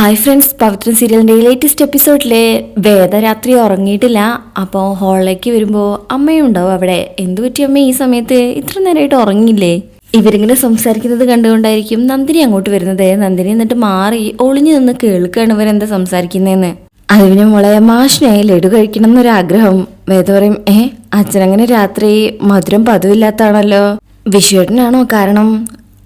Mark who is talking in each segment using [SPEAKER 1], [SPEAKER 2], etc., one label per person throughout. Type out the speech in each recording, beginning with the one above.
[SPEAKER 1] Hi friends പവിത്ര സീരിയലിന്റെ latest എപ്പിസോഡിലെ വേദരാത്രി ഉറങ്ങിയിട്ടില്ല. അപ്പോൾ ഹോളിലേക്ക് വരുമ്പോൾ അമ്മയും ഉണ്ടാവും അവിടെ. എന്തു പറ്റി അമ്മ ഈ സമയത്ത്? ഇത്ര നേരമായിട്ട് ഉറങ്ങിയില്ലേ? ഇവരിങ്ങനെ സംസാരിക്കുന്നത് കണ്ടുകൊണ്ടായിരിക്കും നന്ദിനി അങ്ങോട്ട് വരുന്നത്. നന്ദിനി എന്നിട്ട് മാറി ഒളിഞ്ഞു നിന്ന് കേൾക്കുകയാണ് ഇവരെന്താ സംസാരിക്കുന്നതെന്ന് അതിന് മോളെ മാഷിനെ ലഡു കഴിക്കണം എന്നൊരാഗ്രഹം. വേദ പറയും ഏ അച്ഛനങ്ങനെ രാത്രി മധുരം പതിവില്ലാത്താണല്ലോ വിഷുവേട്ടനാണോ കാരണം?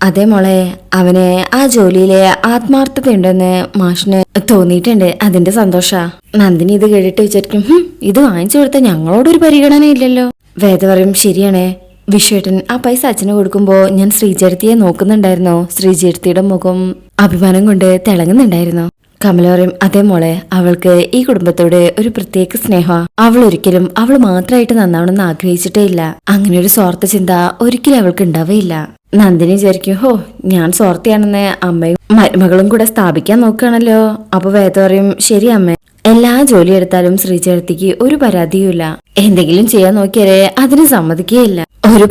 [SPEAKER 1] അതെ മോളെ അവന് ആ ജോലിയിലെ ആത്മാർത്ഥതയുണ്ടെന്ന് മാഷിന് തോന്നിയിട്ടുണ്ട്. അതിന്റെ സന്തോഷ. നന്ദിനി ഇത് കേട്ടിട്ട് വിചാരിക്കും ഇത് വാങ്ങിച്ചു കൊടുത്ത ഞങ്ങളോടൊരു പരിഗണന ഇല്ലല്ലോ. വേദ പറയും ശരിയാണേ. വിശ്വേട്ടൻ ആ പൈസ അച്ഛന് കൊടുക്കുമ്പോ ഞാൻ ശ്രീചേർത്തിയെ നോക്കുന്നുണ്ടായിരുന്നു? ശ്രീചേർത്തിയുടെ മുഖം അഭിമാനം കൊണ്ട് തിളങ്ങുന്നുണ്ടായിരുന്നു? കമല പറയും അതേ മോളെ അവൾക്ക് ഈ കുടുംബത്തോട് ഒരു പ്രത്യേക സ്നേഹ. അവൾ ഒരിക്കലും അവൾ മാത്രമായിട്ട് നന്നാവണമെന്ന് ആഗ്രഹിച്ചിട്ടേ ഇല്ല. അങ്ങനെ ഒരു സ്വാർത്ഥ ചിന്ത ഒരിക്കലും അവൾക്ക് ഉണ്ടാവുകയില്ല നന്ദിനി വിചാരിക്കും ഹോ ഞാൻ സ്വാർത്ഥയാണെന്ന് അമ്മയും മരുമകളും കൂടെ സ്ഥാപിക്കാൻ നോക്കുകയാണല്ലോ. അപ്പൊ വേദ പറയും ശരി അമ്മ. എല്ലാ ജോലി എടുത്താലും ശ്രീചേർത്തിക്ക് ഒരു പരാതിയുമില്ല. എന്തെങ്കിലും ചെയ്യാൻ നോക്കിയാലേ അതിന് സമ്മതിക്കുകയില്ല. ഒരു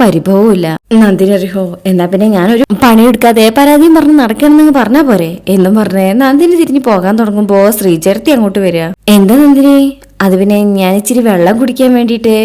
[SPEAKER 1] പരിഭവവുമില്ല. നന്ദിനി അറിയോ എന്നാ പിന്നെ ഞാനൊരു പണിയെടുക്കാതെ പരാതിയും പറഞ്ഞ് നടക്കണമെന്ന് പറഞ്ഞാ പോരെ. എന്നും പറഞ്ഞേ നന്ദിനി തിരിഞ്ഞു പോകാൻ തുടങ്ങുമ്പോ ശ്രീചേർത്തി അങ്ങോട്ട് വരിക. എന്താ നന്ദിനി? അത് പിന്നെ ഞാൻ ഇച്ചിരി വെള്ളം കുടിക്കാൻ വേണ്ടിട്ട്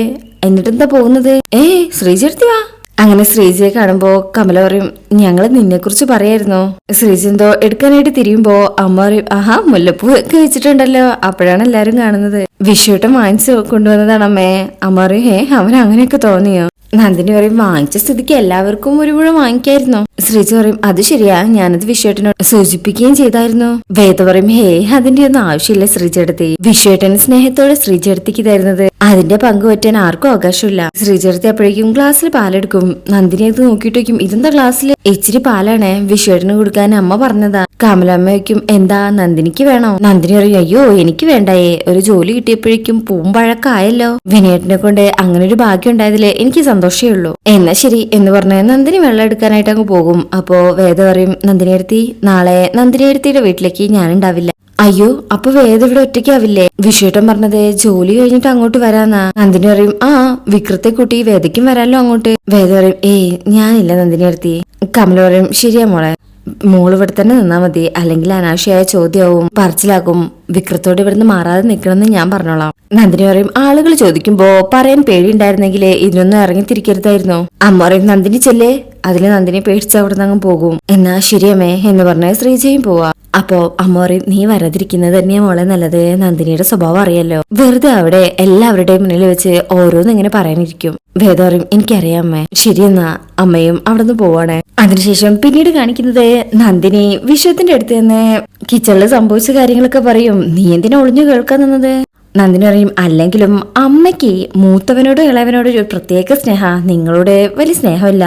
[SPEAKER 1] എന്നിട്ടെന്താ പോകുന്നത്? ഏ ശ്രീചേർത്തി വാ. അങ്ങനെ ശ്രീജയെ കാണുമ്പോ കമല പറയും ഞങ്ങൾ നിന്നെ കുറിച്ച് പറയായിരുന്നു. ശ്രീജ എന്തോ എടുക്കാനായിട്ട് തിരിയുമ്പോ അമ്മ പറയും ആഹാ മുല്ലപ്പൂ ഒക്കെ വെച്ചിട്ടുണ്ടല്ലോ. അപ്പോഴാണ് എല്ലാരും കാണുന്നത്. വിഷുവട്ടം വാങ്ങിച്ചു കൊണ്ടുവന്നതാണ് അമ്മേ. അമ്മ പറയും ഹേ അവൻ അങ്ങനെയൊക്കെ തോന്നിയോ? നന്ദിനി പറയും വാങ്ങിച്ച സ്ഥിതിക്ക് എല്ലാവർക്കും ഒരു പുഴ വാങ്ങിക്കായിരുന്നു. ശ്രീജ പറയും അത് ശരിയാ ഞാനത് വിഷുവേട്ടനോട് സൂചിപ്പിക്കുകയും ചെയ്തായിരുന്നു. വേദ പറയും ഹേ അതിന്റെ ഒന്നും ആവശ്യമില്ല ശ്രീജടത്തി വിഷുവേട്ടൻ സ്നേഹത്തോടെ ശ്രീജടത്തിക്ക് തരുന്നത് അതിന്റെ പങ്ക് പറ്റാൻ ആർക്കും അവകാശമില്ല. ശ്രീജടത്തി അപ്പോഴേക്കും ഗ്ലാസ്സിൽ പാലെടുക്കും. നന്ദിനി അത് നോക്കിയിട്ട് വയ്ക്കും. ഇതെന്താ ഗ്ലാസ്സിൽ ഇച്ചിരി പാലാണ്. വിഷുവേട്ടന് കൊടുക്കാൻ അമ്മ പറഞ്ഞതാ. കമലമ്മ വയ്ക്കും എന്താ നന്ദിനിക്ക് വേണോ? നന്ദിനി പറയും അയ്യോ എനിക്ക് വേണ്ടായേ. ഒരു ജോലി കിട്ടിയപ്പോഴേക്കും പൂമ്പഴക്കായല്ലോ വിനയേട്ടനെ കൊണ്ട് അങ്ങനെ ഒരു ഭാഗ്യം ഉണ്ടായതിൽ എനിക്ക് സന്തോഷമേ ഉള്ളൂ. എന്നാ ശരി എന്ന് പറഞ്ഞ് നന്ദിനി വെള്ളം എടുക്കാനായിട്ട് അങ്ങ് പോകും. അപ്പോ വേദ പറയും നന്ദിനിയെടുത്തി നാളെ നന്ദിനിയെടുത്തിയുടെ വീട്ടിലേക്ക് ഞാൻ ഉണ്ടാവില്ല. അയ്യോ അപ്പൊ വേദ ഇവിടെ ഒറ്റയ്ക്കാവില്ലേ? വിഷുട്ടൻ പറഞ്ഞത് ജോലി കഴിഞ്ഞിട്ട് അങ്ങോട്ട് വരാന്നാ. നന്ദിനി പറയും ആ വിക്രത്തെ കൂട്ടി വേദയ്ക്കും വരാല്ലോ അങ്ങോട്ട്. വേദ പറയും ഏയ് ഞാനില്ല നന്ദിനി അടുത്തി കമല പറയും ശരിയാ മോളെ. മോൾ ഇവിടെ തന്നെ നിന്നാ മതി. അല്ലെങ്കിൽ അനാവശ്യമായ ചോദ്യവും പറച്ചിലാക്കും വിക്രത്തോട് ഇവിടുന്ന് മാറാതെ നിൽക്കണമെന്ന് ഞാൻ പറഞ്ഞോളാം. നന്ദിനി പറയും ആളുകൾ ചോദിക്കുമ്പോ പറയാൻ പേടിയുണ്ടായിരുന്നെങ്കിൽ ഇതിനൊന്നും ഇറങ്ങിത്തിരിക്കരുതായിരുന്നു. അമ്മ പറയും നന്ദിനി ചെല്ലേ അതിൽ നന്ദിനി പേടിച്ച് അവിടെ നിന്ന് പോകും. എന്നാ ശരിയമ്മേ എന്ന് പറഞ്ഞ ശ്രീജയും പോവാ. അപ്പോ അമ്മോറി നീ വരാതിരിക്കുന്നത് തന്നെയാ മോളെ നല്ലത്. നന്ദിനിയുടെ സ്വഭാവം അറിയാലോ വെറുതെ അവിടെ എല്ലാവരുടെയും മുന്നിൽ വെച്ച് ഓരോന്ന് ഇങ്ങനെ പറയാനിരിക്കും. വേദ പറയും എനിക്കറിയാം അമ്മേ. ശരിയെന്നാ അമ്മയും അവിടെ നിന്ന് പോവാണ്. അതിനുശേഷം പിന്നീട് കാണിക്കുന്നത് നന്ദിനി വിശ്വത്തിന്റെ അടുത്ത് നിന്ന് കിച്ചണിൽ സംഭവിച്ച കാര്യങ്ങളൊക്കെ പറയും. നീ എന്തിനാ ഒളിഞ്ഞു കേൾക്കാൻ നിന്നത്? നന്ദിനി പറയും അല്ലെങ്കിലും അമ്മയ്ക്ക് മൂത്തവനോടും ഇളയവനോടും ഒരു പ്രത്യേക സ്നേഹ. നിങ്ങളുടെ വലിയ സ്നേഹമില്ല.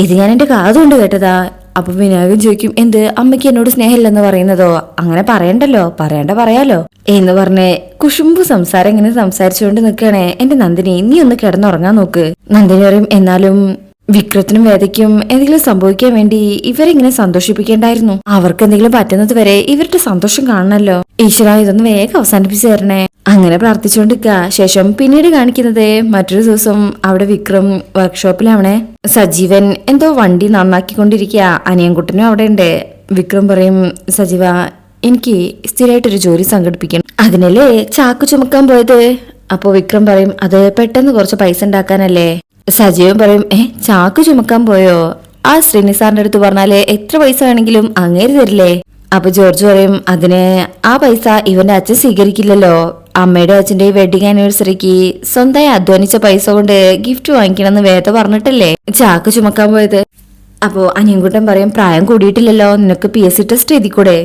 [SPEAKER 1] ഇത് ഞാൻ എന്റെ കാതുകൊണ്ട് കേട്ടതാ. അപ്പൊ വിനായകൻ ചോദിക്കും എന്ത്? അമ്മയ്ക്ക് എന്നോട് സ്നേഹമില്ലെന്ന് പറയുന്നതോ? അങ്ങനെ പറയണ്ടല്ലോ. പറയണ്ട പറയാലോ. എന്ന് പറഞ്ഞ് കുഷുമ്പു സംസാരം ഇങ്ങനെ സംസാരിച്ചുകൊണ്ട് നിൽക്കണേ എന്റെ നന്ദിനി. നീ ഒന്ന് കിടന്നുറങ്ങാൻ നോക്ക്. നന്ദിനി പറയും എന്നാലും വിക്രത്തിനും വേദയ്ക്കും എന്തെങ്കിലും സംഭവിക്കാൻ വേണ്ടി ഇവരെങ്ങനെ സന്തോഷിപ്പിക്കേണ്ടായിരുന്നു? അവർക്ക് എന്തെങ്കിലും പറ്റുന്നത് വരെ ഇവരുടെ സന്തോഷം കാണണല്ലോ. ഈശ്വര ഇതൊന്ന് വേഗം അവസാനിപ്പിച്ചു തരണേ. അങ്ങനെ പ്രാർത്ഥിച്ചുകൊണ്ടിരിക്ക ശേഷം പിന്നീട് കാണിക്കുന്നത് മറ്റൊരു ദിവസം അവിടെ വിക്രം വർക്ക്ഷോപ്പിലാവണേ സജീവൻ എന്തോ വണ്ടി നന്നാക്കിക്കൊണ്ടിരിക്കുക. അനിയൻകുട്ടനും അവിടെ ഉണ്ട് വിക്രം പറയും സജീവ എനിക്ക് സ്ഥിരമായിട്ടൊരു ജോലി സംഘടിപ്പിക്കണം. അതിനല്ലേ ചാക്കു ചുമക്കാൻ പോയത്? അപ്പോ വിക്രം പറയും അത് പെട്ടെന്ന് കുറച്ച് പൈസ ഉണ്ടാക്കാനല്ലേ? സജീവൻ പറയും ഏ ചാക്ക് ചുമക്കാൻ പോയോ? ആ ശ്രീനിസാറിന്റെ അടുത്ത് പറഞ്ഞാലേ എത്ര പൈസ വേണമെങ്കിലും അങ്ങേര് തരില്ലേ? അപ്പൊ ജോർജ് പറയും അതിന് ആ പൈസ ഇവന്റെ അച്ഛൻ സ്വീകരിക്കില്ലല്ലോ. അമ്മയുടെ അച്ഛന്റെ വെഡിങ് ആനിവേഴ്സറിക്ക് സ്വന്തമായി അധ്വാനിച്ച പൈസ കൊണ്ട് ഗിഫ്റ്റ് വാങ്ങിക്കണമെന്ന് വേദ പറഞ്ഞിട്ടല്ലേ? ചാക്ക് ചുമക്കാൻ പോയത്. അപ്പോ അനിയൻകുട്ടൻ പറയും പ്രായം കൂടിയിട്ടില്ലല്ലോ. നിനക്ക് പി എസ് സി ടെസ്റ്റ് എഴുതിക്കൂടെ?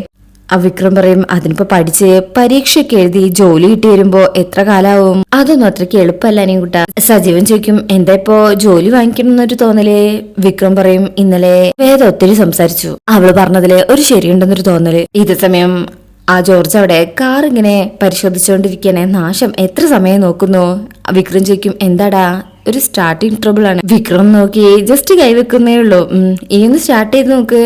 [SPEAKER 1] വിക്രം പറയും അതിനിപ്പോ പഠിച്ച് പരീക്ഷയൊക്കെ എഴുതി ജോലി കിട്ടി വരുമ്പോ എത്ര കാലാവും? അതൊന്നും അത്രയ്ക്ക് എളുപ്പമല്ല അനിയൻകുട്ട. സജീവൻ ചോദിക്കും എന്താ ഇപ്പോ ജോലി വാങ്ങിക്കണം എന്നൊരു തോന്നൽ? വിക്രം പറയും ഇന്നലെ വേദ ഒത്തിരി സംസാരിച്ചു. അവൾ പറഞ്ഞതിൽ ഒരു ശരിയുണ്ടെന്നൊരു തോന്നൽ. ഇത് സമയം ആ ജോർജ് അവിടെ കാർ ഇങ്ങനെ പരിശോധിച്ചുകൊണ്ടിരിക്കണേ നാശം എത്ര സമയം നോക്കുന്നു? വിക്രം ചോദിക്കും എന്താടാ? ഒരു സ്റ്റാർട്ടിങ് ട്രബിൾ ആണ്. വിക്രം നോക്കി ജസ്റ്റ് കൈവെക്കുന്നേ ഉള്ളൂ. ഈ ഒന്ന് സ്റ്റാർട്ട് ചെയ്ത് നോക്ക്.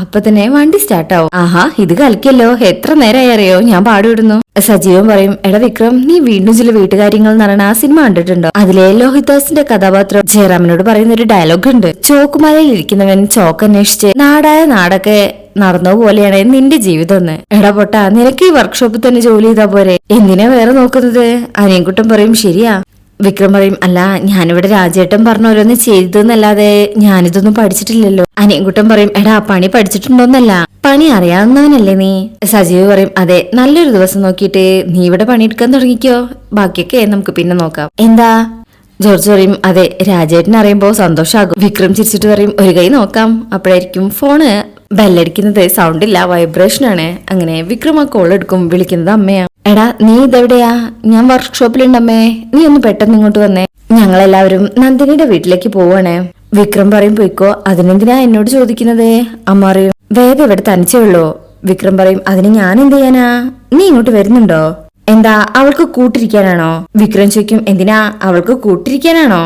[SPEAKER 1] അപ്പൊ തന്നെ വണ്ടി സ്റ്റാർട്ട് ആവും. ആഹാ ഇത് കളിക്കല്ലോ. എത്ര നേരമായി അറിയോ? ഞാൻ പാടുവിടുന്നു സജീവൻ പറയും എടാ വിക്രം നീ വീണ്ടും ചില വീട്ടുകാര്യങ്ങൾ എന്ന് പറയുന്ന ആ സിനിമ കണ്ടിട്ടുണ്ടോ? അതിലെ ലോഹിദാസിന്റെ കഥാപാത്രം ജയറാമിനോട് പറയുന്ന ഒരു ഡയലോഗ് ഉണ്ട്. ചോക്കുമലയിൽ ഇരിക്കുന്നവൻ ചോക്ക് അന്വേഷിച്ച് നാടായ നാടൊക്കെ നടന്ന പോലെയാണ് നിന്റെ ജീവിതം എന്ന്. എടാ പൊട്ടാ നിനക്ക് ഈ വർക്ക്ഷോപ്പിൽ തന്നെ ജോലി ചെയ്താ പോരെ. എന്തിനാ വേറെ നോക്കുന്നത്? അനിയൻകുട്ടൻ പറയും ശരിയാ. വിക്രം പറയും അല്ല ഞാനിവിടെ രാജേട്ടൻ പറഞ്ഞ ഓരോന്ന് ചെയ്തതെന്നല്ലാതെ ഞാനിതൊന്നും പഠിച്ചിട്ടില്ലല്ലോ. അനിയൻകുട്ടൻ പറയും എടാ പണി പഠിച്ചിട്ടുണ്ടോന്നല്ല. പണി അറിയാവുന്നവനല്ലേ നീ. സജീവ് പറയും അതെ നല്ലൊരു ദിവസം നോക്കിയിട്ട് നീ ഇവിടെ പണിയെടുക്കാൻ തുടങ്ങിക്കോ. ബാക്കിയൊക്കെ നമുക്ക് പിന്നെ നോക്കാം. എന്താ? ജോർജ് പറയും അതെ രാജേട്ടൻ അറിയുമ്പോൾ സന്തോഷമാകും വിക്രം ചിരിച്ചിട്ട് പറയും ഒരു കൈ നോക്കാം. അപ്പോഴായിരിക്കും ഫോണ് ബെല്ലടിക്കുന്നത് സൗണ്ട് ഇല്ല വൈബ്രേഷൻ ആണ്. അങ്ങനെ വിക്രം ആ കോൾ എടുക്കും വിളിക്കുന്നത് അമ്മയാ. എടാ നീ ഇതെവിടെയാ? ഞാൻ വർക്ക്ഷോപ്പിലുണ്ടമ്മേ നീ ഒന്ന് പെട്ടെന്ന് ഇങ്ങോട്ട് വന്നേ. ഞങ്ങളെല്ലാവരും നന്ദിനിയുടെ വീട്ടിലേക്ക് പോവാണേ. വിക്രം പറയും പോയിക്കോ അതിനെന്തിനാ എന്നോട് ചോദിക്കുന്നത്? അമ്മ പറയും വേദ ഇവിടെ തനിച്ചേ ഉള്ളൂ. വിക്രം പറയും അതിന് ഞാൻ എന്ത് ചെയ്യാനാ? നീ ഇങ്ങോട്ട് വരുന്നുണ്ടോ? എന്താ അവൾക്ക് കൂട്ടിരിക്കാനാണോ? വിക്രം ചോദിക്കും എന്തിനാ? അവൾക്ക് കൂട്ടിരിക്കാനാണോ?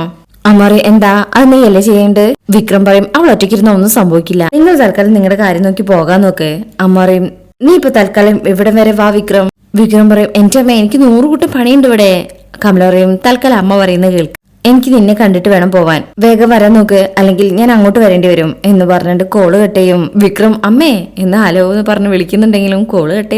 [SPEAKER 1] അമ്മ പറയും എന്താ അത് നീ അല്ലേ ചെയ്യേണ്ടത്? വിക്രം പറയും അവൾ ഒറ്റയ്ക്കിരുന്ന ഒന്നും സംഭവിക്കില്ല. നിങ്ങൾ തൽക്കാലം നിങ്ങളുടെ കാര്യം നോക്കി പോകാൻ നോക്ക്. അമ്മ പറയും നീ ഇപ്പൊ തൽക്കാലം ഇവിടെ വരെ വാ വിക്രം. വിക്രം പറയും എന്റെ അമ്മ എനിക്ക് നൂറ് കൂട്ടം പണിയുണ്ട് ഇവിടെ. കമല പറയും തൽക്കാലം അമ്മ പറയുന്നത് കേൾക്ക്. എനിക്ക് നിന്നെ കണ്ടിട്ട് വേണം പോവാൻ. വേഗം വരാൻ നോക്ക് അല്ലെങ്കിൽ ഞാൻ അങ്ങോട്ട് വരേണ്ടി വരും എന്ന് പറഞ്ഞിട്ട് കോൾ കട്ട് വിക്രം അമ്മേ എന്ന് ഹലോ എന്ന് പറഞ്ഞ് വിളിക്കുന്നുണ്ടെങ്കിലും കോൾ കട്ട്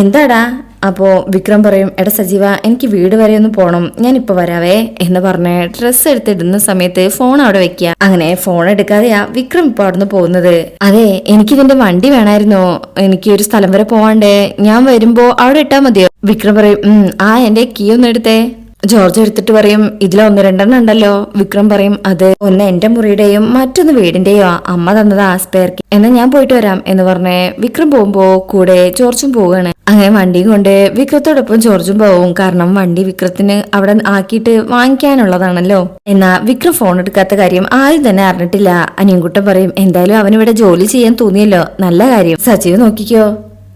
[SPEAKER 1] എന്താടാ? അപ്പോ വിക്രം പറയും എടാ സജീവ എനിക്ക് വീട് വരെ ഒന്ന് പോണം. ഞാൻ ഇപ്പൊ വരാവേ എന്ന് പറഞ്ഞ് ഡ്രസ്സ് എടുത്തിടുന്ന സമയത്ത് ഫോൺ അവിടെ വെക്ക അങ്ങനെ ഫോൺ എടുക്കാതെയാ വിക്രം ഇപ്പൊ അവിടുന്ന് പോകുന്നത്. അതെ എനിക്ക് ഇതിന്റെ വണ്ടി വേണമായിരുന്നു എനിക്ക് ഒരു സ്ഥലം വരെ പോവാണ്ടേ. ഞാൻ വരുമ്പോ അവിടെ ഇട്ടാ മതിയോ? വിക്രം പറയും ആ എന്റെ കീ ഒന്ന് എടുത്തേ. ജോർജ് എടുത്തിട്ട് പറയും ഇതിൽ ഒന്ന് രണ്ടെണ്ണം ഉണ്ടല്ലോ. വിക്രം പറയും അത് ഒന്ന് എന്റെ മുറിയുടെയും മറ്റൊന്ന് വീടിന്റെയോ അമ്മ തന്നത് ആസ്പേർക്ക് എന്നാ ഞാൻ പോയിട്ട് വരാം എന്ന് പറഞ്ഞ് വിക്രം പോകുമ്പോ കൂടെ ജോർജും പോവുകയാണ്. അങ്ങനെ വണ്ടിയും കൊണ്ട് വിക്രത്തോടൊപ്പം ജോർജും പോവും. കാരണം വണ്ടി വിക്രത്തിന് അവിടെ ആക്കിയിട്ട് വാങ്ങിക്കാനുള്ളതാണല്ലോ. എന്നാ വിക്രം ഫോൺ എടുക്കാത്ത കാര്യം ആരും തന്നെ അറിഞ്ഞിട്ടില്ല. അനിയൻകുട്ടൻ പറയും എന്തായാലും അവനിവിടെ ജോലി ചെയ്യാൻ തോന്നിയല്ലോ. നല്ല കാര്യം. സജീവ് നോക്കിക്കോ.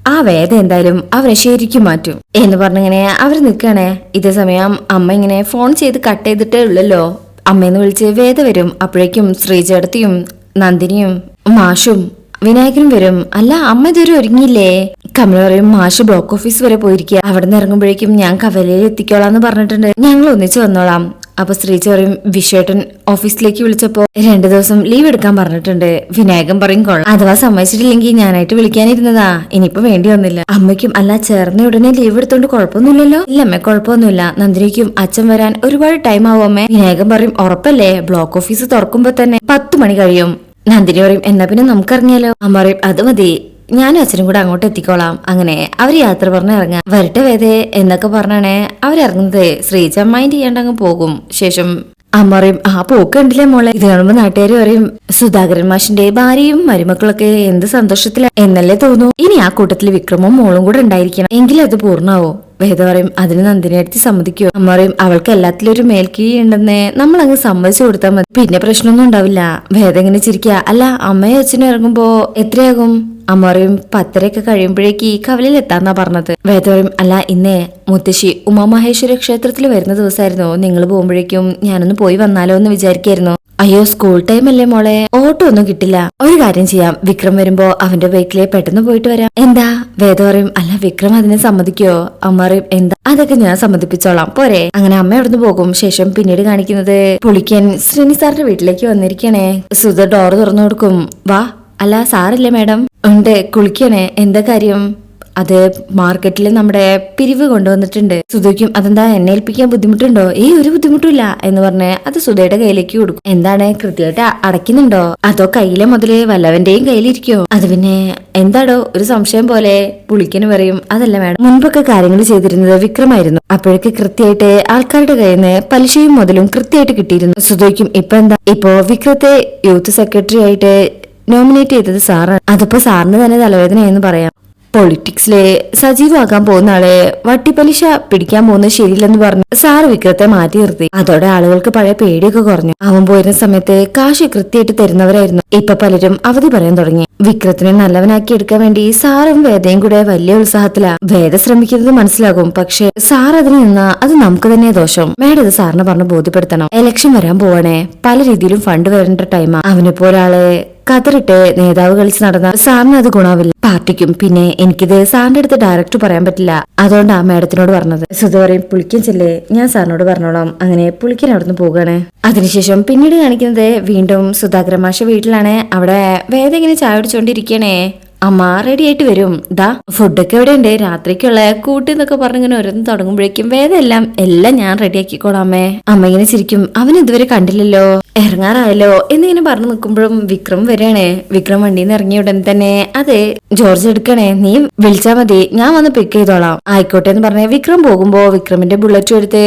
[SPEAKER 1] ആ വേദ എന്തായാലും അവരെ ശരിക്കും മാറ്റും എന്ന് പറഞ്ഞിങ്ങനെ അവർ നിൽക്കണേ ഇതേ സമയം അമ്മ ഇങ്ങനെ ഫോൺ ചെയ്ത് കട്ട് ചെയ്തിട്ടേ ഉള്ളല്ലോ. അമ്മയെന്ന് വിളിച്ച് വേദ വരും. അപ്പോഴേക്കും ശ്രീചേടത്തിയും നന്ദിനിയും മാഷും വിനായകനും വരും. അല്ല അമ്മ ഇതുവരെ ഒരുങ്ങിയില്ലേ? കമല പറയും മാഷ് ബ്ലോക്ക് ഓഫീസ് വരെ പോയിരിക്കുക. അവിടെ നിന്ന് ഇറങ്ങുമ്പോഴേക്കും ഞാൻ കവലയിൽ എത്തിക്കോളാം എന്ന് പറഞ്ഞിട്ടുണ്ട്. ഞങ്ങൾ ഒന്നിച്ച് വന്നോളാം. അപ്പൊ ശ്രീജ പറയും വിശ്വേട്ടൻ ഓഫീസിലേക്ക് വിളിച്ചപ്പോ രണ്ടു ദിവസം ലീവ് എടുക്കാൻ പറഞ്ഞിട്ടുണ്ട്. വിനായകൻ പറയും കൊള്ളാം. അഥവാ സമ്മതിച്ചിട്ടില്ലെങ്കിൽ ഞാനായിട്ട് വിളിക്കാനിരുന്നതാ. ഇനിയിപ്പോ വേണ്ടി വന്നില്ല. അമ്മയ്ക്കും അല്ല ചേർന്ന ഉടനെ ലീവ് എടുത്തോണ്ട് കുഴപ്പമൊന്നുമില്ലല്ലോ. ഇല്ല അമ്മ കുഴപ്പമൊന്നുമില്ല. നന്ദിനിക്കും അച്ഛൻ വരാൻ ഒരുപാട് ടൈം ആവും അമ്മേ. വിനായകൻ പറയും ഉറപ്പല്ലേ? ബ്ലോക്ക് ഓഫീസ് തുറക്കുമ്പോ തന്നെ പത്ത് മണി കഴിയും. നന്ദിനി പറയും എന്നാ പിന്നെ നമുക്കറിഞ്ഞാലോ അമ്മ പറയും അത് മതി. ഞാനും അച്ഛനും കൂടെ അങ്ങോട്ട് എത്തിക്കോളാം. അങ്ങനെ അവർ യാത്ര പറഞ്ഞ് ഇറങ്ങാം വരട്ടെ വേദേ എന്നൊക്കെ പറഞ്ഞാണേ അവരിറങ്ങുന്നത്. ശ്രീജ മൈൻഡ് ചെയ്യാണ്ട് അങ്ങ് പോകും. ശേഷം അമ്മ പറയും ആ പോക്ക് കണ്ടില്ലേ മോളെ? ഇത് കാണുമ്പോ നാട്ടുകാർ പറയും സുധാകരൻ മാഷിന്റെ ഭാര്യയും മരുമക്കളൊക്കെ എന്ത് സന്തോഷത്തില. എന്നല്ലേ തോന്നൂ. ഇനി ആ കൂട്ടത്തിൽ വിക്രമവും മോളും കൂടെ ഉണ്ടായിരിക്കണം. എങ്കിലും അത് പൂർണാവോ. വേദ പറയും അതിന് നന്ദിനെ അടുത്ത് സമ്മതിക്കോ. അമ്മ പറയും അവൾക്ക് എല്ലാത്തിലും ഒരു മേൽക്കീഴ് ഉണ്ടെന്ന് നമ്മൾ അങ്ങ് സമ്മതിച്ചു കൊടുത്താൽ മതി. പിന്നെ പ്രശ്നമൊന്നും ഉണ്ടാവില്ല. വേദ എങ്ങനെ ചിരിക്കുക അല്ല അമ്മയും അച്ഛനും ഇറങ്ങുമ്പോ എത്രയാകും? അമ്മ പത്തരയൊക്കെ കഴിയുമ്പോഴേക്ക് ഈ കവലിൽ എത്താന്നാ പറഞ്ഞത്. വേദ അല്ല ഇന്നേ മുത്തശ്ശി ഉമാമഹേശ്വര ക്ഷേത്രത്തിൽ വരുന്ന ദിവസമായിരുന്നു നിങ്ങൾ പോകുമ്പോഴേക്കും ഞാനൊന്ന് പോയി വന്നാലോ എന്ന് വിചാരിക്കായിരുന്നു. അയ്യോ സ്കൂൾ ടൈം അല്ലേ മോളെ? ഓട്ടോ ഒന്നും കിട്ടില്ല. ഒരു കാര്യം ചെയ്യാം. വിക്രം വരുമ്പോ അവന്റെ ബൈക്കിലെ പെട്ടെന്ന് പോയിട്ട് വരാം. എന്താ? വേദ പറയും അല്ല വിക്രം അതിനെ സമ്മതിക്കോ? അമ്മ എന്താ? അതൊക്കെ ഞാൻ സമ്മതിപ്പിച്ചോളാം. പോരെ. അങ്ങനെ അമ്മ അവിടുന്ന് പോകും. ശേഷം പിന്നീട് കാണിക്കുന്നത് പുളിക്കൻ ശ്രീനി സാറിന്റെ വീട്ടിലേക്ക് വന്നിരിക്കണേ. സുധ ഡോർ തുറന്നു കൊടുക്കും. വാ അല്ല സാറില്ലേ മാഡം? ഉണ്ട് കുളിക്കണേ. എന്താ കാര്യം? അത് മാർക്കറ്റിൽ നമ്മുടെ പിരിവ് കൊണ്ടുവന്നിട്ടുണ്ട്. സുധയ്ക്കും അതെന്താ എന്നെ ഏൽപ്പിക്കാൻ ബുദ്ധിമുട്ടുണ്ടോ? ഏ ഒരു ബുദ്ധിമുട്ടില്ല എന്ന് പറഞ്ഞ് അത് സുധയുടെ കയ്യിലേക്ക് കൊടുക്കും. എന്താണ് കൃത്യമായിട്ട് അടയ്ക്കുന്നുണ്ടോ? അതോ കയ്യിലെ മുതൽ വല്ലവന്റെയും കയ്യിലിരിക്കോ അത് പിന്നെ എന്താടോ ഒരു സംശയം പോലെ പുളിക്കന് പറയും. അതല്ല മാഡം മുൻപൊക്കെ കാര്യങ്ങൾ ചെയ്തിരുന്നത് വിക്രമായിരുന്നു. അപ്പോഴേക്ക് കൃത്യമായിട്ട് ആൾക്കാരുടെ കയ്യിൽ നിന്ന് പലിശയും മുതലും കൃത്യമായിട്ട് കിട്ടിയിരുന്നു. സുധയ്ക്കും ഇപ്പൊ എന്താ ഇപ്പോ വിക്രത്തെ യൂത്ത് സെക്രട്ടറി ആയിട്ട് നോമിനേറ്റ് ചെയ്തത് സാറാണ് അതിപ്പോ സാറിന് തന്നെ തലവേദനയെന്ന് പറയാം. പൊളിറ്റിക്സിലെ സജീവമാക്കാൻ പോകുന്ന ആളെ വട്ടിപ്പലിശ പിടിക്കാൻ പോകുന്നത് ശരിയില്ലെന്ന് പറഞ്ഞു സാർ വിക്രത്തെ മാറ്റി നിർത്തി. അതോടെ ആളുകൾക്ക് പഴയ പേടിയൊക്കെ കുറഞ്ഞു. അവൻ പോയിരുന്ന സമയത്ത് കാശ് കൃത്യമായിട്ട് തരുന്നവരായിരുന്നു. ഇപ്പൊ പലരും അവധി പറയാൻ തുടങ്ങി. വിക്രത്തിനെ നല്ലവനാക്കി എടുക്കാൻ വേണ്ടി സാറും വേദയും കൂടെ വലിയ ഉത്സാഹത്തിലാ. വേദ ശ്രമിക്കുന്നത് മനസ്സിലാകും. പക്ഷെ സാർ അതിന് നിന്നാ അത് നമുക്ക് തന്നെ ദോഷം. മേഡം സാറിന് പറഞ്ഞ് ബോധ്യപ്പെടുത്തണം. എലക്ഷൻ വരാൻ പോവാണേ. പല രീതിയിലും ഫണ്ട് വരേണ്ട ടൈമാ അവനിപ്പോ ഒരാളെ കതറിട്ട് നേതാവ് കളിച്ച് നടന്ന സാറിന് അത് ഗുണാവില്ല. പാർട്ടിക്കും പിന്നെ എനിക്കിത് സാറിന്റെ അടുത്ത് ഡയറക്റ്റ് പറയാൻ പറ്റില്ല. അതുകൊണ്ടാ മാഡത്തിനോട് പറഞ്ഞത്. സുധ പറയും പുളിക്കൻ ചെല്ലേ ഞാൻ സാറിനോട് പറഞ്ഞോളാം. അങ്ങനെ പുളിക്കൻ അവിടുന്ന് പോവുകയാണ് അതിനുശേഷം പിന്നീട് കാണിക്കുന്നത് വീണ്ടും സുധാകരമാഷ വീട്ടിലാണ്. അവിടെ വേദ ഇങ്ങനെ ചായ കുടിച്ചോണ്ടിരിക്കണേ അമ്മ റെഡി ആയിട്ട് വരും. ദാ ഫുഡൊക്കെ എവിടെ ഉണ്ട് രാത്രിക്കുള്ള കൂട്ടി എന്നൊക്കെ പറഞ്ഞിങ്ങനെ ഓരോന്ന് തുടങ്ങുമ്പോഴേക്കും വേദം എല്ലാം ഞാൻ റെഡി ആക്കിക്കോളാം അമ്മേ. അമ്മ ഇങ്ങനെ ചിരിക്കും. അവൻ ഇതുവരെ കണ്ടില്ലല്ലോ. ഇറങ്ങാറായല്ലോ എന്നിങ്ങനെ പറഞ്ഞു നിൽക്കുമ്പോഴും വിക്രം വരികയാണേ. വിക്രം വണ്ടിയിൽ നിന്ന് ഇറങ്ങിയ ഉടൻ തന്നെ അതെ ജോർജ് എടുക്കണേ. നീ വിളിച്ചാ മതി. ഞാൻ വന്ന് പിക്ക് ചെയ്തോളാം. ആയിക്കോട്ടെ എന്ന് പറഞ്ഞ വിക്രം പോകുമ്പോ വിക്രമിന്റെ ബുള്ളറ്റ് എടുത്ത്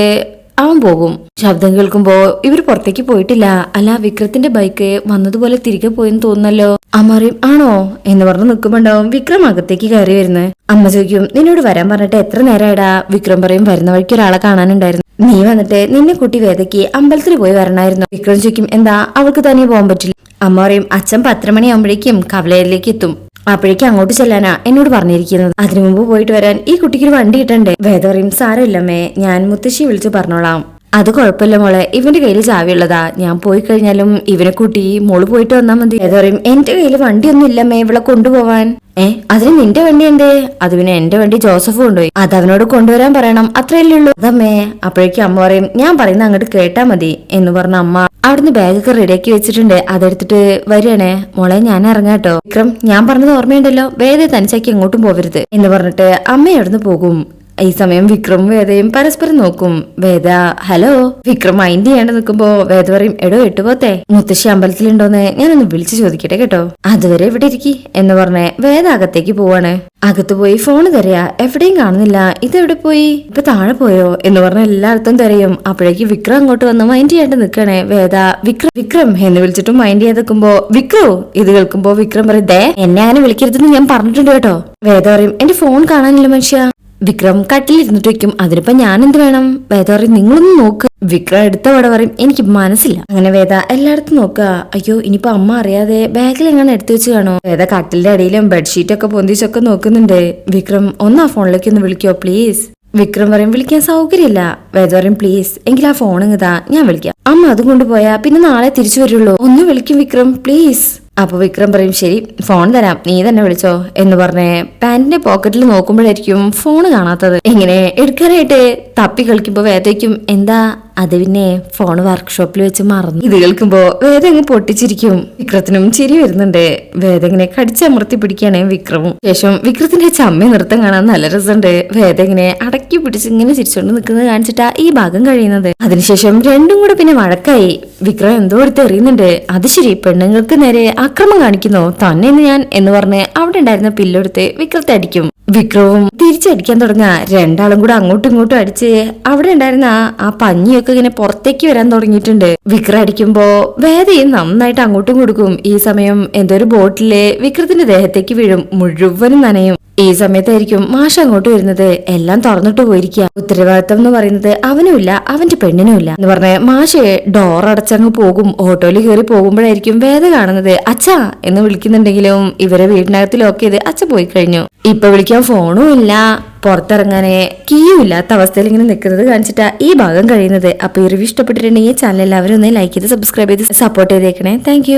[SPEAKER 1] അവൻ പോകും. ശബ്ദം കേൾക്കുമ്പോ ഇവർ പുറത്തേക്ക് പോയിട്ടില്ല. അല്ല വിക്രത്തിന്റെ ബൈക്ക് വന്നതുപോലെ തിരികെ പോയെന്ന് തോന്നുന്നല്ലോ. അമ്മറിയും ആണോ? എന്ന് പറഞ്ഞ് നിൽക്കുമ്പോണ്ടാവും വിക്രം അകത്തേക്ക് കയറി വരുന്നത് അമ്മ ചോദിക്കും നിന്നോട് വരാൻ പറഞ്ഞിട്ട് എത്ര നേരമായിടാ വിക്രം പറയും വരുന്ന വഴിക്ക് ഒരാളെ കാണാനുണ്ടായിരുന്നു. നീ വന്നിട്ട് നിന്നെ കുട്ടി വേദയ്ക്ക് അമ്പലത്തിൽ പോയി വരണമായിരുന്നു വിക്രം ചോദിക്കും എന്താ? അവൾക്ക് തന്നെ പോകാൻ പറ്റില്ല. അമ്മ പറയും അച്ഛൻ പത്ര മണിയാകുമ്പോഴേക്കും കവലയിലേക്ക് എത്തും. അപ്പോഴേക്കും അങ്ങോട്ട് ചെല്ലാനാ എന്നോട് പറഞ്ഞിരിക്കുന്നത്. അതിനു മുമ്പ് പോയിട്ട് വരാൻ ഈ കുട്ടിക്ക് ഒരു വണ്ടി കിട്ടണ്ടേ? വേദ പറയും സാരമില്ലമ്മേ. ഞാൻ മുത്തശ്ശി വിളിച്ചു പറഞ്ഞോളാം. അത് കുഴപ്പമില്ല മോളെ. ഇവന്റെ കയ്യിൽ ചാവിയുള്ളതാ. ഞാൻ പോയി കഴിഞ്ഞാലും ഇവനെ കൂട്ടി മോൾ പോയിട്ട് വന്നാൽ മതി. ഏതാ പറയും എന്റെ കയ്യിൽ വണ്ടിയൊന്നും ഇല്ലമ്മേ ഇവളെ കൊണ്ടുപോവാൻ. ഏ അതിന് നിന്റെ വണ്ടി എന്തേ? അത് പിന്നെ എന്റെ വണ്ടി ജോസഫ് കൊണ്ടുപോയി. അത് അവനോട് കൊണ്ടുവരാൻ പറയണം. അത്രയല്ലേ ഉള്ളൂ. അതമ്മേ. അപ്പോഴേക്കും അമ്മ പറയും ഞാൻ പറയുന്ന അങ്ങോട്ട് കേട്ടാ മതി. എന്ന് പറഞ്ഞ അമ്മ അവിടുന്ന് ബാഗൊക്കെ റെഡിയാക്കി വെച്ചിട്ടുണ്ട്. അതെടുത്തിട്ട് വരികയാണേ. മോളെ ഞാൻ ഇറങ്ങാട്ടോ വിക്രം ഞാൻ പറഞ്ഞത് ഓർമ്മയുണ്ടല്ലോ. വേദ തനിച്ചാക്കി എങ്ങോട്ടും പോവരുത്. എന്ന് പറഞ്ഞിട്ട് അമ്മ അവിടുന്ന് പോകും? ഈ സമയം വിക്രം വേദയും പരസ്പരം നോക്കും. വേദ ഹലോ വിക്രം മൈൻഡ് ചെയ്യാണ്ട് നിൽക്കുമ്പോ വേദ പറയും എടോ എട്ടുപോത്തെ മുത്തശ്ശി അമ്പലത്തിലുണ്ടോന്ന് ഞാനൊന്ന് വിളിച്ചു ചോദിക്കട്ടെ കേട്ടോ. അതുവരെ ഇവിടെ ഇരിക്കി എന്ന് പറഞ്ഞ് വേദ അകത്തേക്ക് പോവാണ്. അകത്ത് പോയി ഫോൺ തരയാ എവിടെയും കാണുന്നില്ല. ഇതെവിടെ പോയി? ഇപ്പൊ താഴെ പോയോ? എന്ന് പറഞ്ഞ എല്ലായിടത്തും തിരയും അപ്പോഴേക്ക് വിക്രം അങ്ങോട്ട് വന്ന് മൈൻഡ് ചെയ്യാണ്ട് നിൽക്കണേ വേദ വിക്രം വിക്രം എന്ന് വിളിച്ചിട്ടും മൈൻഡ് ചെയ്യാൻ നിൽക്കുമ്പോ വിക്രോ ഇത് കേൾക്കുമ്പോ വിക്രം പറയും ദേ എന്നെ അങ്ങനെ വിളിക്കരുതെന്ന് ഞാൻ പറഞ്ഞിട്ടുണ്ട് കേട്ടോ. വേദ പറയും എന്റെ ഫോൺ കാണാനില്ല മനുഷ്യ. വിക്രം കട്ടിലിരുന്നിട്ട് വെക്കും അതിനിപ്പോ ഞാൻ എന്ത് വേണം? വേദ പറയും നിങ്ങളൊന്ന് നോക്ക്. വിക്രം എടുത്ത വട പറയും എനിക്ക് മനസ്സില്ല. അങ്ങനെ വേദ എല്ലായിടത്തും നോക്കുക. അയ്യോ ഇനിയിപ്പോ അമ്മ അറിയാതെ ബാഗിൽ എങ്ങനെ എടുത്തു വെച്ച് കാണോ? വേദ കട്ടിലിന്റെ അടിയിലും ബെഡ്ഷീറ്റ് ഒക്കെ പൊന്തിച്ചൊക്കെ നോക്കുന്നുണ്ട്. വിക്രം ഒന്ന് ആ ഫോണിലേക്ക് ഒന്ന് വിളിക്കോ പ്ലീസ് വിക്രം പറയും വിളിക്കാൻ സൗകര്യമില്ല. വേദ പറയും പ്ലീസ് എങ്കിൽ ആ ഫോൺ ഇങ്ങതാ ഞാൻ വിളിക്കാം. അമ്മ അതും കൊണ്ടുപോയാ പിന്നെ നാളെ തിരിച്ചു വരുള്ളൂ. ഒന്ന് വിളിക്കും വിക്രം പ്ലീസ് അപ്പൊ വിക്രം പറയും ശരി ഫോൺ തരാം. നീ തന്നെ വിളിച്ചോ. എന്ന് പറഞ്ഞ് പാൻറിന്റെ പോക്കറ്റിൽ നോക്കുമ്പോഴായിരിക്കും ഫോൺ കാണാത്തത്. എങ്ങനെ എടുക്കാനായിട്ട് തപ്പി കളിക്കുമ്പോൾ വേദയ്ക്കും എന്താ അത് പിന്നെ ഫോൺ വർക്ക്ഷോപ്പിൽ വെച്ച് മറന്നു. ഇത് കേൾക്കുമ്പോ വേദ അങ്ങ് പൊട്ടിച്ചിരിക്കും. വിക്രത്തിനും ചിരി വരുന്നുണ്ട്. വേദ ഇങ്ങനെ കടിച്ചമർത്തി പിടിക്കുകയാണ് വിക്രമും ശേഷം വിക്രത്തിന്റെ ചമ്മ നൃത്തം കാണാൻ നല്ല രസമുണ്ട്. വേദ ഇങ്ങനെ അടക്കി പിടിച്ച് ഇങ്ങനെ ചിരിച്ചുകൊണ്ട് നിൽക്കുന്നത് കാണിച്ചിട്ടാ ഈ ഭാഗം കഴിയുന്നത്. അതിനുശേഷം രണ്ടും കൂടെ പിന്നെ വഴക്കായി. വിക്രം എന്തോ എടുത്ത് എറിയുന്നുണ്ട് അത് ശരി പെണ്ണുങ്ങൾക്ക് നേരെ അക്രമം കാണിക്കുന്നു. തന്നെ ഞാൻ എന്ന് പറഞ്ഞ് അവിടെ ഉണ്ടായിരുന്ന പില്ലെടുത്ത് വിക്രത്തെ അടിക്കും. വിക്രവും തിരിച്ചടിക്കാൻ തുടങ്ങ രണ്ടാളും കൂടെ അങ്ങോട്ടും ഇങ്ങോട്ടും അടിച്ച് അവിടെ ഉണ്ടായിരുന്ന ആ- പഞ്ഞിയൊക്കെ ഇങ്ങനെ പുറത്തേക്ക് വരാൻ തുടങ്ങിയിട്ടുണ്ട്. വിക്ര അടിക്കുമ്പോ വേദയും നന്നായിട്ട് അങ്ങോട്ടും കൊടുക്കും. ഈ സമയം എന്തോ ഒരു ബോട്ടിൽ വിക്രത്തിന്റെ ദേഹത്തേക്ക് വീഴും. മുഴുവനും നനയും. ഈ സമയത്തായിരിക്കും മാഷ് അങ്ങോട്ട് വരുന്നത്. എല്ലാം തുറന്നിട്ട് പോയിരിക്കുക ഉത്തരവാദിത്തം എന്ന് പറയുന്നത് അവനുമില്ല അവന്റെ പെണ്ണിനുമില്ല. എന്ന് പറഞ്ഞ മാഷ് ഡോർ അടച്ചങ്ങ് പോകും. ഓട്ടോയിൽ കയറി പോകുമ്പോഴായിരിക്കും വേദ കാണുന്നത്. അച്ഛാ എന്ന് വിളിക്കുന്നുണ്ടെങ്കിലും ഇവരെ വീടിനകത്ത് ലോക്ക് ചെയ്ത് അച്ഛ പോയി കഴിഞ്ഞു. ഇപ്പൊ വിളിക്കാൻ ഫോണും ഇല്ല. പുറത്തിറങ്ങാനെ കീയും ഇല്ലാത്ത അവസ്ഥയിൽ ഇങ്ങനെ നിൽക്കുന്നത് കാണിച്ചിട്ടാ ഈ ഭാഗം കഴിയുന്നത്. അപ്പൊ ഈ റിവ്യൂ ഇഷ്ടപ്പെട്ടിട്ടുണ്ടെങ്കിൽ ചാനൽ എല്ലാവരും ഒന്ന് ലൈക്ക് ചെയ്ത് സബ്സ്ക്രൈബ് ചെയ്ത് സപ്പോർട്ട് ചെയ്തേക്കണേ. താങ്ക്